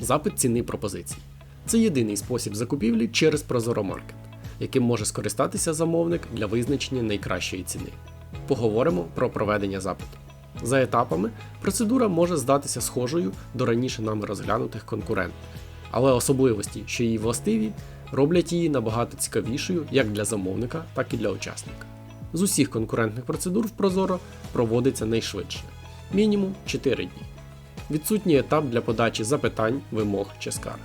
Запит ціни пропозицій. Це єдиний спосіб закупівлі через Market, яким може скористатися замовник для визначення найкращої ціни. Поговоримо про проведення запиту. За етапами процедура може здатися схожою до раніше нами розглянутих конкурентів, але особливості, що їй властиві, роблять її набагато цікавішою як для замовника, так і для учасника. З усіх конкурентних процедур в Prozoro проводиться найшвидше мінімум 4 дні. Відсутній етап для подачі запитань, вимог чи скарг.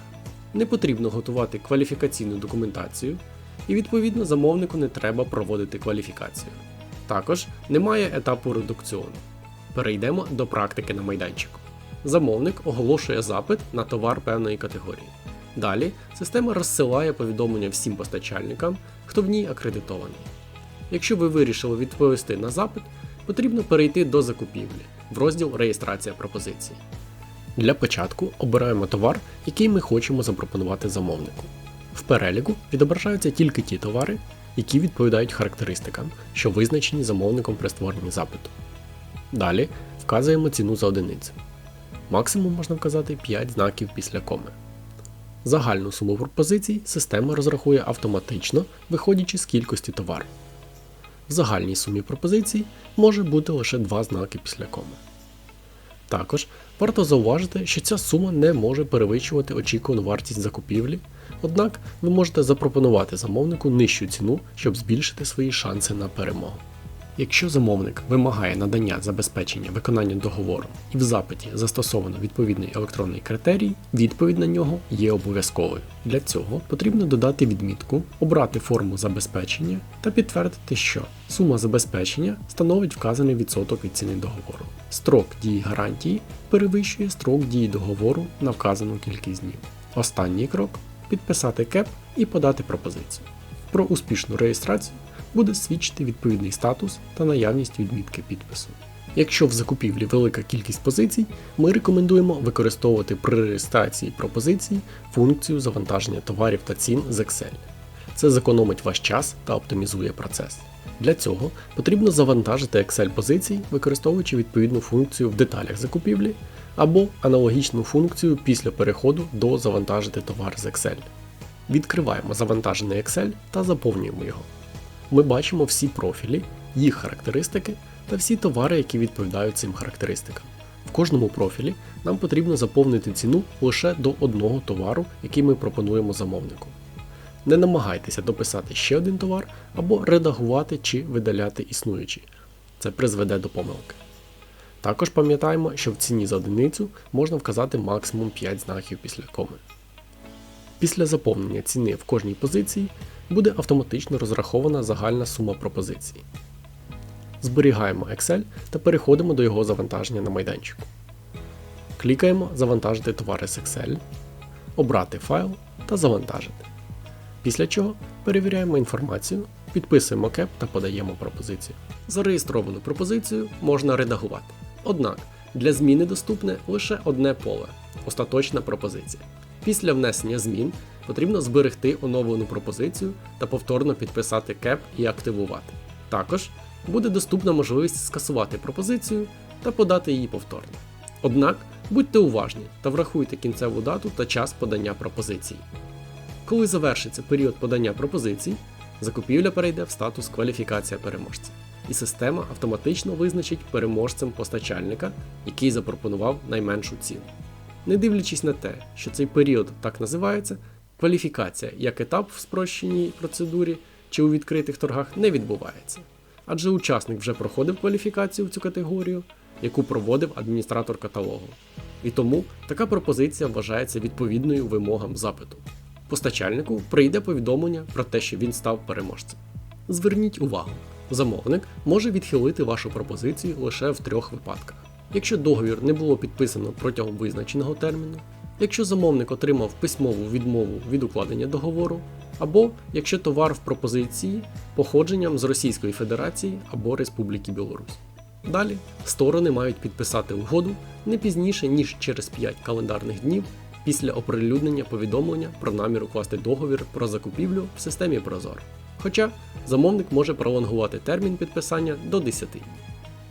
Не потрібно готувати кваліфікаційну документацію, і відповідно замовнику не треба проводити кваліфікацію. Також немає етапу редукціону. Перейдемо до практики на майданчику. Замовник оголошує запит на товар певної категорії. Далі система розсилає повідомлення всім постачальникам, хто в ній акредитований. Якщо ви вирішили відповісти на запит, потрібно перейти до закупівлі в розділ Реєстрація пропозицій. Для початку обираємо товар, який ми хочемо запропонувати замовнику. В переліку відображаються тільки ті товари, які відповідають характеристикам, що визначені замовником при створенні запиту. Далі вказуємо ціну за одиницю. Максимум можна вказати 5 знаків після коми. Загальну суму пропозицій система розрахує автоматично, виходячи з кількості товару. В загальній сумі пропозицій може бути лише два знаки після коми. Також варто зауважити, що ця сума не може перевищувати очікувану вартість закупівлі, однак ви можете запропонувати замовнику нижчу ціну, щоб збільшити свої шанси на перемогу. Якщо замовник вимагає надання забезпечення виконання договору і в запиті застосовано відповідний електронний критерій, відповідь на нього є обов'язковою. Для цього потрібно додати відмітку, обрати форму забезпечення та підтвердити, що сума забезпечення становить вказаний відсоток від ціни договору. Строк дії гарантії перевищує строк дії договору на вказану кількість днів. Останній крок підписати КЕП і подати пропозицію. Про успішну реєстрацію буде свідчити відповідний статус та наявність відмітки підпису. Якщо в закупівлі велика кількість позицій, ми рекомендуємо використовувати при реєстрації пропозицій функцію завантаження товарів та цін з Excel. Це зекономить ваш час та оптимізує процес. Для цього потрібно завантажити Excel позицій, використовуючи відповідну функцію в деталях закупівлі або аналогічну функцію після переходу до завантажити товар з Excel. Відкриваємо завантажений Excel та заповнюємо його. Ми бачимо всі профілі, їх характеристики та всі товари, які відповідають цим характеристикам. В кожному профілі нам потрібно заповнити ціну лише до одного товару, який ми пропонуємо замовнику. Не намагайтеся дописати ще один товар або редагувати чи видаляти існуючий. Це призведе до помилки. Також пам'ятаємо, що в ціні за одиницю можна вказати максимум 5 знаків після коми. Після заповнення ціни в кожній позиції буде автоматично розрахована загальна сума пропозицій. Зберігаємо Excel та переходимо до його завантаження на майданчику. Клікаємо Завантажити товари з Excel, обрати файл та завантажити. Після чого перевіряємо інформацію, підписуємо кеп та подаємо пропозицію. Зареєстровану пропозицію можна редагувати. Однак для зміни доступне лише одне поле остаточна пропозиція. Після внесення змін потрібно зберегти оновлену пропозицію та повторно підписати кеп і активувати. Також буде доступна можливість скасувати пропозицію та подати її повторно. Однак будьте уважні та врахуйте кінцеву дату та час подання пропозиції. Коли завершиться період подання пропозицій, закупівля перейде в статус кваліфікація переможця, і система автоматично визначить переможцем постачальника, який запропонував найменшу ціну. Не дивлячись на те, що цей період так називається, кваліфікація як етап в спрощеній процедурі чи у відкритих торгах не відбувається. Адже учасник вже проходив кваліфікацію в цю категорію, яку проводив адміністратор каталогу. І тому така пропозиція вважається відповідною вимогам запиту. Постачальнику прийде повідомлення про те, що він став переможцем. Зверніть увагу, замовник може відхилити вашу пропозицію лише в трьох випадках. Якщо договір не було підписано протягом визначеного терміну, якщо замовник отримав письмову відмову від укладення договору, або якщо товар в пропозиції походженням з Російської Федерації або Республіки Білорусь. Далі сторони мають підписати угоду не пізніше, ніж через 5 календарних днів після оприлюднення повідомлення про намір укласти договір про закупівлю в системі Прозор. Хоча замовник може пролонгувати термін підписання до 10 днів.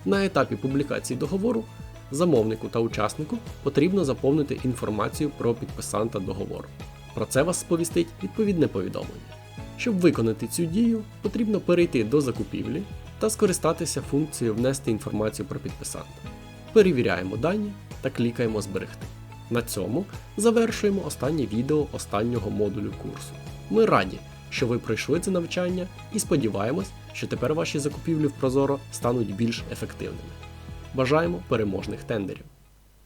На етапі публікації договору замовнику та учаснику потрібно заповнити інформацію про підписанта договору. Про це вас сповістить відповідне повідомлення. Щоб виконати цю дію, потрібно перейти до закупівлі та скористатися функцією внести інформацію про підписанта. Перевіряємо дані та клікаємо Зберегти. На цьому завершуємо останнє відео останнього модулю курсу. Ми раді, що ви пройшли це навчання і сподіваємось, що тепер ваші закупівлі в Прозоро стануть більш ефективними. Бажаємо переможних тендерів!